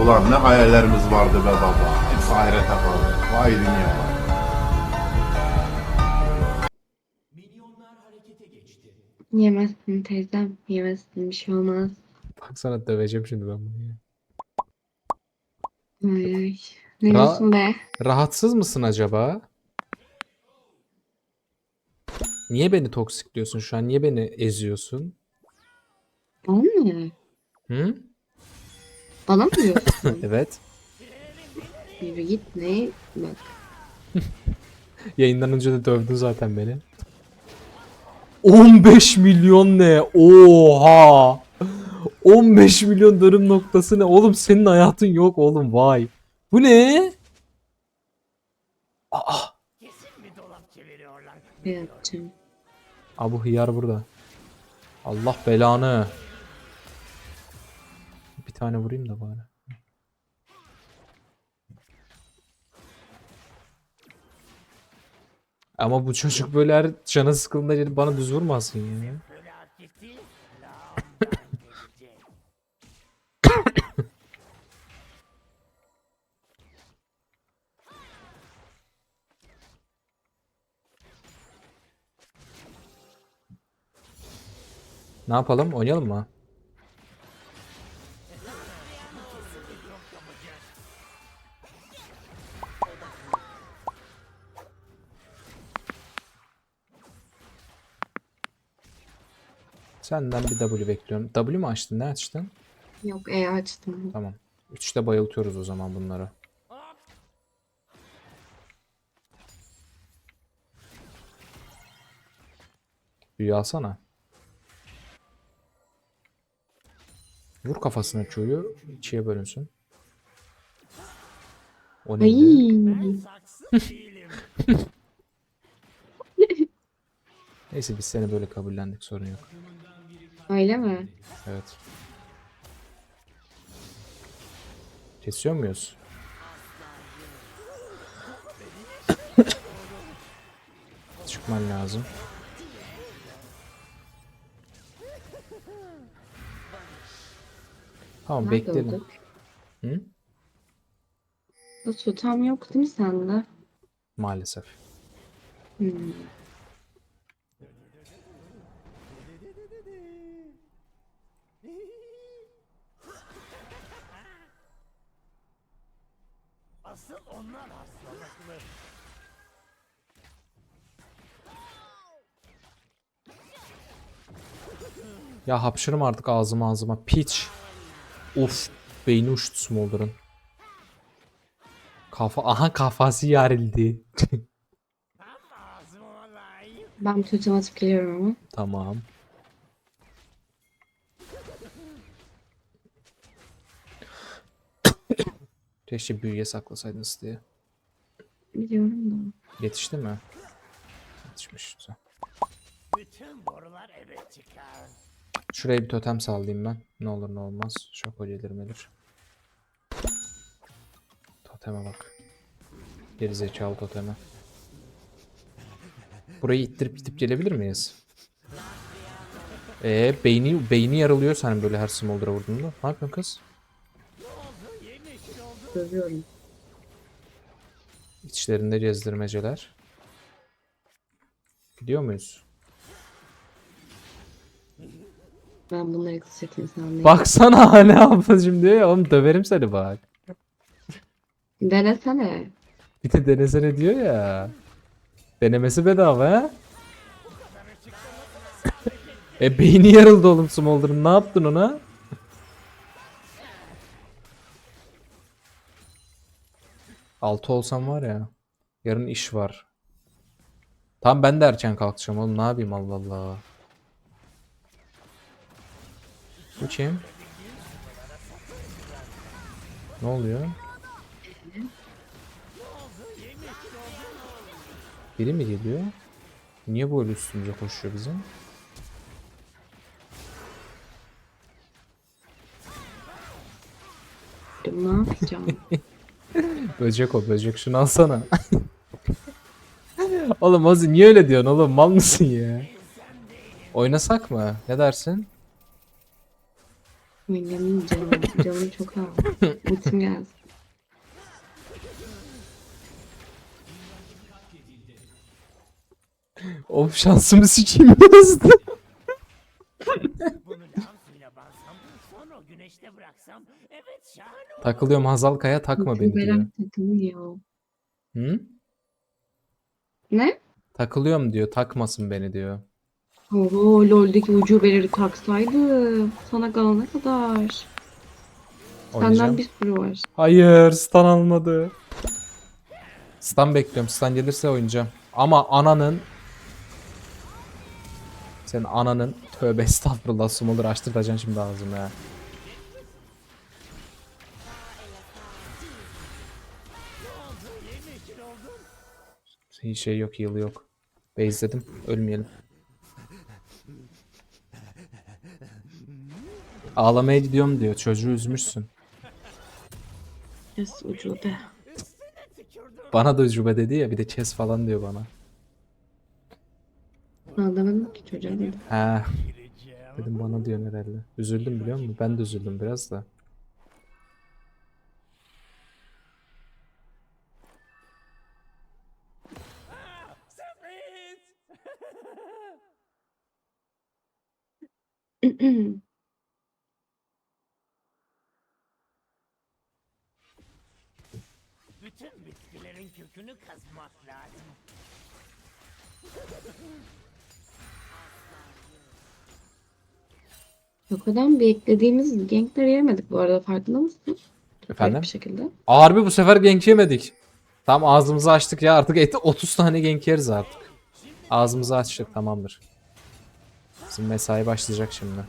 Ulan ne hayallerimiz vardı be baba. Hepsi ahirete kaldı. Vay dünya vay. Yemezsin teyzem. Yemezsin bir şey olmaz. Baksana döveceğim şimdi ben bunu ya. Ay ay. Ne Ra- diyorsun be? Rahatsız mısın acaba? Niye beni toksikliyorsun şu an? Niye beni eziyorsun? Mı? Hı? Bana mı diyorsun? Evet. Yürü git ne? Bak. Yayından önce de dövdün zaten beni. 15 milyon ne? Oha! 15 milyon dönüm noktası ne? Oğlum senin hayatın yok oğlum vay. Bu ne? Aa! Ne yapacağım? Aa bu hıyar burada. Allah belanı. Tane vurayım da bari. Ama bu çocuk böyle her canı sıkıldığında gelip bana düz vurmasın ya. Ne yapalım? Oynayalım mı? Senden bir W bekliyorum. W mu açtın? Ne açtın? Yok E açtım. Tamam. Üçte bayıltıyoruz o zaman bunları. Büyü alsana. Vur kafasına çocuğu. ikiye bölünsün. O neydi? Neyse biz seni böyle kabullendik sorun yok. Öyle mi? Evet. Kesiyor muyuz? Çıkman lazım. Tamam Nerede olduk? Hı? Bu tutam yok değil mi sende? Maalesef. Hmm. Ya hapşırım artık ağzıma ağzıma. Piç. Of. Beyni uçtu Smolder'ın. Kafa, aha kafası yarıldı. Ben bir tutam atıp geliyorum ama. tamam. Keşke büyüye saklasaydınız diye. Biliyorum da. Yetişti mi? Yetişmiş güzel. Şuraya bir totem sallayayım ben. Ne olur ne olmaz. Şoko gelir melir. Toteme bak. Geri zekalı toteme. Burayı ittirip gidip gelebilir miyiz? Ee beyni beyni yarılıyor sen böyle her smolder'a vurduğunda. Ne yapıyorsun kız? Görüyorum. İçlerinde gezdirmeceler. Gidiyor muyuz? Ben bunları insan değilim. Baksana ne yapacağım diyor ya oğlum döverim seni bak. Denesene. Bir de denesene diyor ya. Denemesi bedava ha? e beyni yarıldı oğlum Smolder'ın ne yaptın ona? Altı olsam var ya. Yarın iş var. Tam ben de erken kalkacağım oğlum ne yapayım Allah Allah. Bu kim? Ne oluyor? Biri mi geliyor? Niye böyle üstümüze koşuyor bizim? Ne yapacağım? Böcek o böcek şunu alsana. oğlum Ozi niye öyle diyorsun oğlum mal mısın ya? Oynasak mı? Ne dersin? Oynayayım canım. Canım çok ağır. Ultim gelsin. Of şansımı sikeyim yazdı. güneşte bıraksam, evet şahane olur. Takılıyorum Hazal Kaya takma beni diyor. Hı? Ne? Takılıyorum diyor takmasın beni diyor. Oho LoL'deki ucubeleri taksaydı. Sana kalana kadar. Oynayacağım. Senden bir sürü var. Hayır stun almadı. Stun bekliyorum. Stun gelirse oynayacağım. Ama ananın senin ananın tövbe estağfurullah smolder açtırtacaksın şimdi ağzıma ya. Hiç şey yok, heal yok. Base'ledim. Ölmeyelim. Ağlamaya gidiyorum diyor. Çocuğu üzmüşsün. Yes ucube. Bana da ucube dedi ya bir de kes falan diyor bana. Anlamadım ki çocuğa dedim. He. Dedim bana diyorsun herhalde. Üzüldüm biliyor musun? Ben de üzüldüm biraz da. Bütün bitkilerin kökünü kazmak lazım. Yokadan beklediğimiz gankleri yemedik bu arada farkında mısın? Garip Efendim? bir şekilde. Harbi bu sefer gank yemedik. Tam ağzımızı açtık ya artık eti 30 tane gank yeriz artık. Ağzımızı açtık tamamdır. Bizim mesai başlayacak şimdi.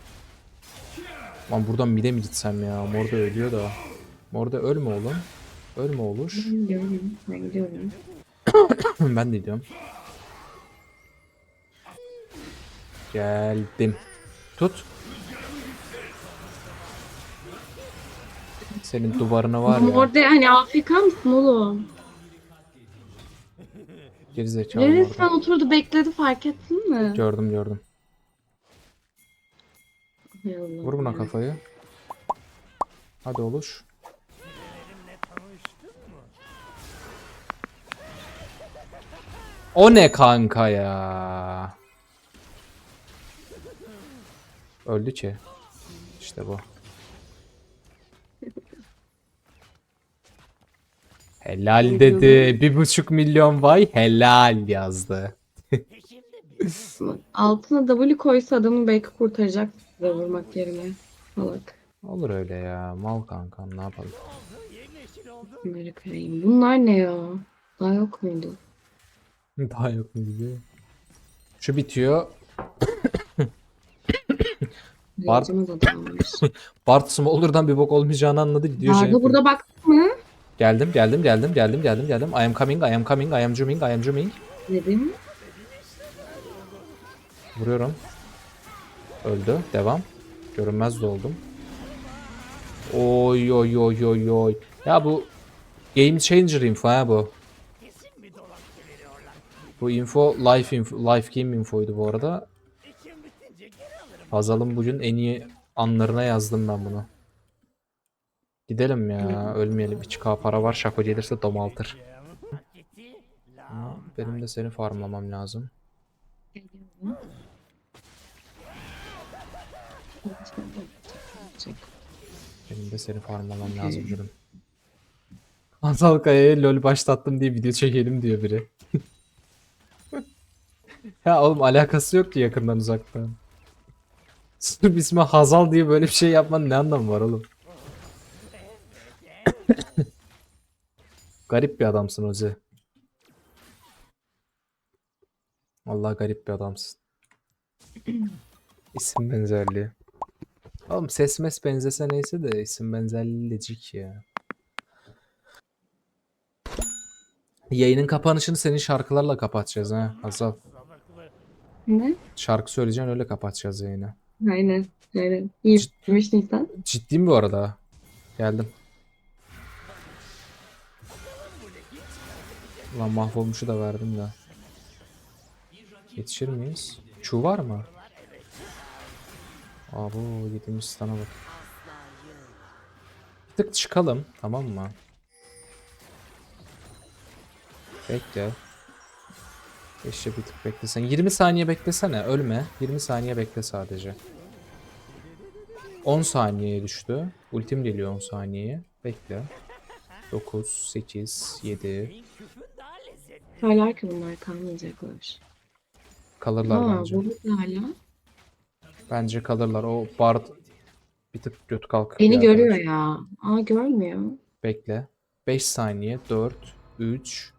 Lan buradan mide mi gitsem ya? Morda ölüyor da. Morda ölme oğlum. Ölme olur. Ben gidiyorum. Ben gidiyorum. ben de gidiyorum. Geldim. Tut. Senin duvarına var ya. orada hani Afrika mısın oğlum? Gerizekalı Resmen orada. oturdu bekledi fark ettin mi? Gördüm gördüm. Hay Allah Vur buna kafayı. Hadi oluş. O ne kanka ya? Öldü ki. İşte bu. Helal dedi. Bir buçuk milyon vay helal yazdı. Altına W koysa adamı belki kurtaracak size vurmak yerine. Salak. Olur öyle ya. Mal kankam ne yapalım. Amerika'yım. Bunlar ne ya? Daha yok muydu? Daha yok mu gibi. Şu bitiyor. Adammış. Bart Smolder'dan bir bok olmayacağını anladı gidiyor şey Arda burada baktın mı? Geldim geldim geldim geldim geldim geldim. I am coming I am coming I am zooming I am zooming. Dedim. Vuruyorum. Öldü. Devam. Görünmez de oldum. Oy oy oy oy oy. Ya bu game changer info ha bu. Bu info life info, life game infoydu bu arada. Hazal'ın bugün en iyi anlarına yazdım ben bunu. Gidelim ya. Ölmeyelim. 2k para var. Şako gelirse domaltır. Benim de seni farmlamam lazım. Benim de seni farmlamam lazım canım. Hazal Kaya'ya lol başlattım diye video çekelim diyor biri. ya oğlum alakası yok ki yakından uzaktan. Sırf ismi Hazal diye böyle bir şey yapmanın ne anlamı var oğlum? garip bir adamsın Ozi. Vallahi garip bir adamsın. İsim benzerliği. Oğlum ses mes benzese neyse de isim benzerliği lecik ya. Yayının kapanışını senin şarkılarla kapatacağız ha Hazal. Ne? Şarkı söyleyeceksin öyle kapatacağız yayını. Aynen. Aynen. 23 Nisan. Ciddiyim bu arada. Geldim. Lan mahvolmuşu da verdim de. Yetişir miyiz? Çuğ var mı? Abo yediğimiz stana bak. Bir tık çıkalım tamam mı? Bekle. Keşke bir tık beklesen. 20 saniye beklesene. Ölme. 20 saniye bekle sadece. 10 saniyeye düştü. Ultim geliyor 10 saniyeye. Bekle. 9, 8, 7. Söyler ki bunlar kalmayacaklar. Kalırlar Aa, bence. bu hala. Bence kalırlar. O bard bir tık göt kalk. Beni görüyor ya. Aa görmüyor. Bekle. 5 saniye. 4, 3.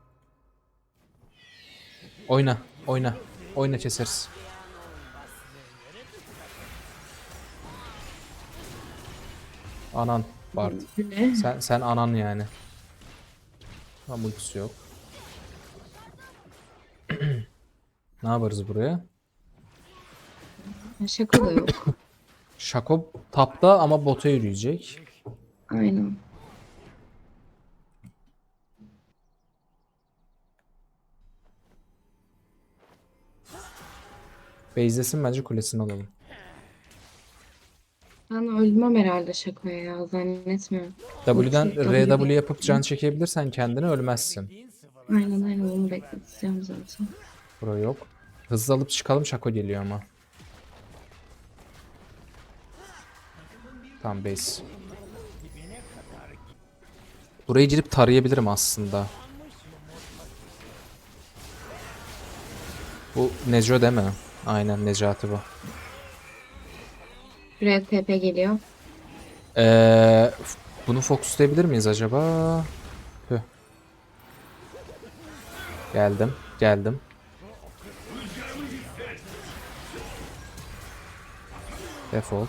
Oyna. Oyna. Oyna keseriz. Anan Bard. Ne? Sen sen anan yani. Tam ultisi yok. ne yaparız buraya? Şaka da yok. Şako tapta ama bota yürüyecek. Aynen. Base'desin bence kulesini alalım. Ben ölmem herhalde şakaya ya zannetmiyorum. W'den W RW yapıp can çekebilirsen kendini ölmezsin. Aynen aynen onu bekleteceğim zaten. Bura yok. Hızlı alıp çıkalım Şako geliyor ama. Tamam base. Buraya girip tarayabilirim aslında. Bu Neco değil mi? Aynen Necati bu. Şuraya TP geliyor. Ee, bunu fokuslayabilir miyiz acaba? Tüh. Geldim, geldim. Defol.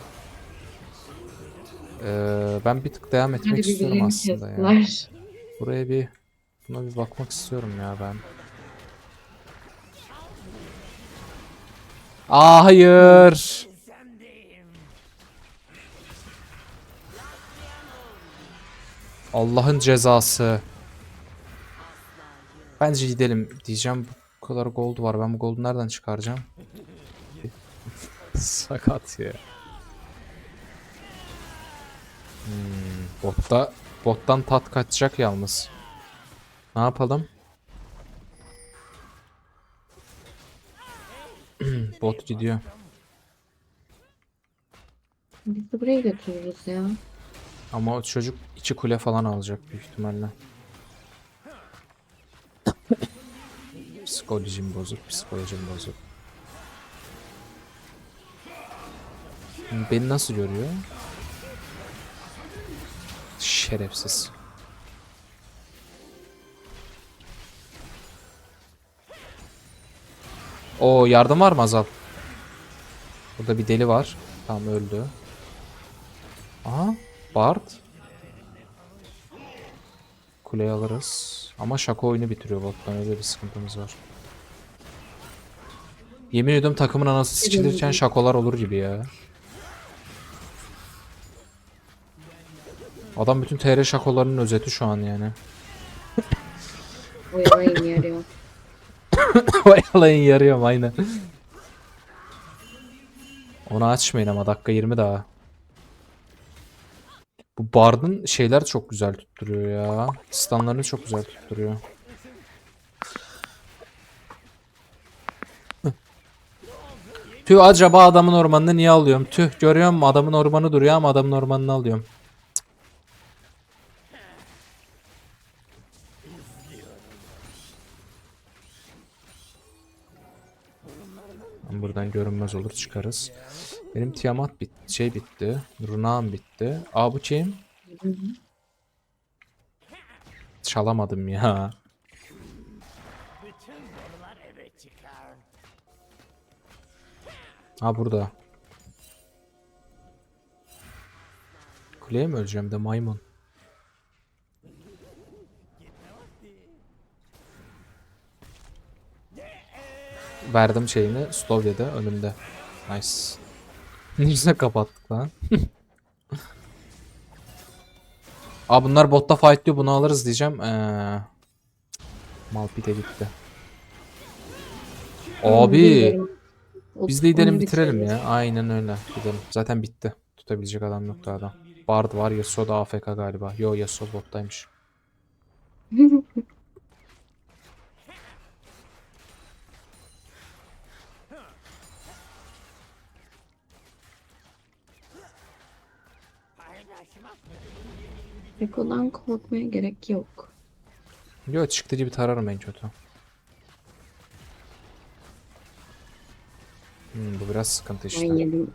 Ee, ben bir tık devam etmek Hadi istiyorum aslında ya. kestiler. Buraya bir buna bir bakmak istiyorum ya ben. Aa hayır. Allah'ın cezası. Bence gidelim diyeceğim. Bu kadar gold var. Ben bu goldu nereden çıkaracağım? Sakat ya. Hmm, botta bottan tat kaçacak yalnız. Ne yapalım? Bot gidiyor. Biz de buraya götürürüz ya. Ama o çocuk içi kule falan alacak büyük ihtimalle. Psikolojim bozuk, psikolojim bozuk. Beni nasıl görüyor? Şerefsiz. O yardım var mı Azal? Burada bir deli var. Tamam öldü. Aha Bard. Kuleyi alırız. Ama şaka oyunu bitiriyor bottan öyle bir sıkıntımız var. Yemin ediyorum takımın anası sikilirken şakolar olur gibi ya. Adam bütün TR şakolarının özeti şu an yani. Oyalayın yarıyor. Oyalayın yarıyorum aynen. Onu açmayın ama dakika 20 daha. Bu Bard'ın şeyler çok güzel tutturuyor ya. Stunlarını çok güzel tutturuyor. Tüh acaba adamın ormanını niye alıyorum? Tüh görüyor musun adamın ormanı duruyor ama adamın ormanını alıyorum. Buradan görünmez olur çıkarız. Benim Tiamat bit şey bitti. Runağım bitti. Aa bu kim? Çalamadım ya. Ha burada. Kuleye mi öleceğim de maymun? Verdim şeyini. Slovya'da önümde. Nice. Güzel kapattık lan. Aa bunlar botta fight diyor bunu alırız diyeceğim. Ee, Malpite gitti. Abi. Biz de gidelim bitirelim ya. Aynen öyle. Gidelim. Zaten bitti. Tutabilecek adam yoktu adam. Bard var. Yasuo da AFK galiba. Yo Yasuo bottaymış. Eko'dan korkmaya gerek yok. Yo çıktı gibi tararım en kötü. Hmm, bu biraz sıkıntı işte. Ben yedim.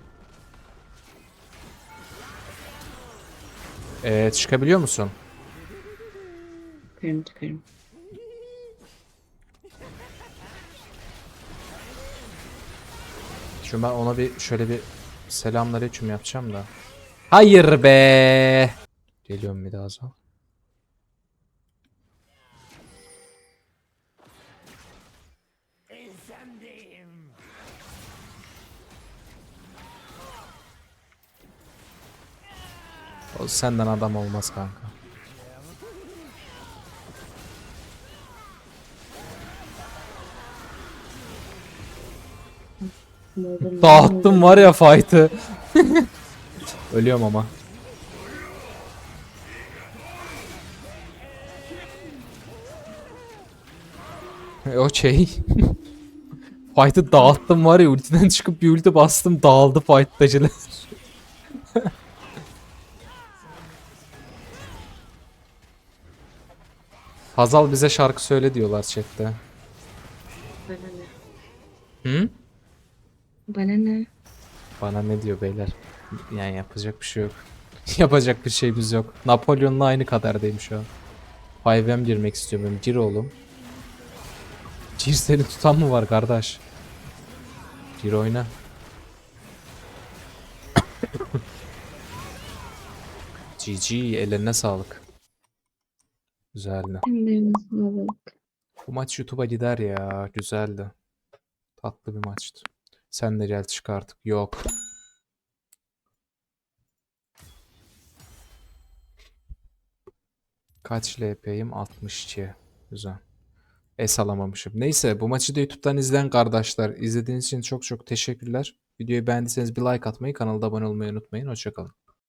Ee, çıkabiliyor musun? Çıkarım çıkarım. Şimdi ben ona bir şöyle bir selamünaleyküm yapacağım da. Hayır be. Geliyorum bir daha ensendeyim. O senden adam olmaz kanka. Dağıttım var ya fight'ı. Ölüyorum ama. O şey. fight'ı dağıttım var ya ultiden çıkıp bir ulti bastım dağıldı fight'takiler. Hazal bize şarkı söyle diyorlar chatte. Bana ne? Hı? Bana ne? Bana ne diyor beyler? Yani yapacak bir şey yok. yapacak bir şeyimiz yok. Napolyon'la aynı kaderdeyim şu an. 5M girmek istiyorum. Gir oğlum. Gir seni tutan mı var kardeş? Gir oyna. GG ellerine sağlık. Güzeldi. Bu maç YouTube'a gider ya. Güzeldi. Tatlı bir maçtı. Sen de gel çık artık. Yok. Kaç LP'yim? 62. Güzel. Es alamamışım. Neyse bu maçı da YouTube'dan izleyen kardeşler. izlediğiniz için çok çok teşekkürler. Videoyu beğendiyseniz bir like atmayı, kanalda abone olmayı unutmayın. Hoşçakalın.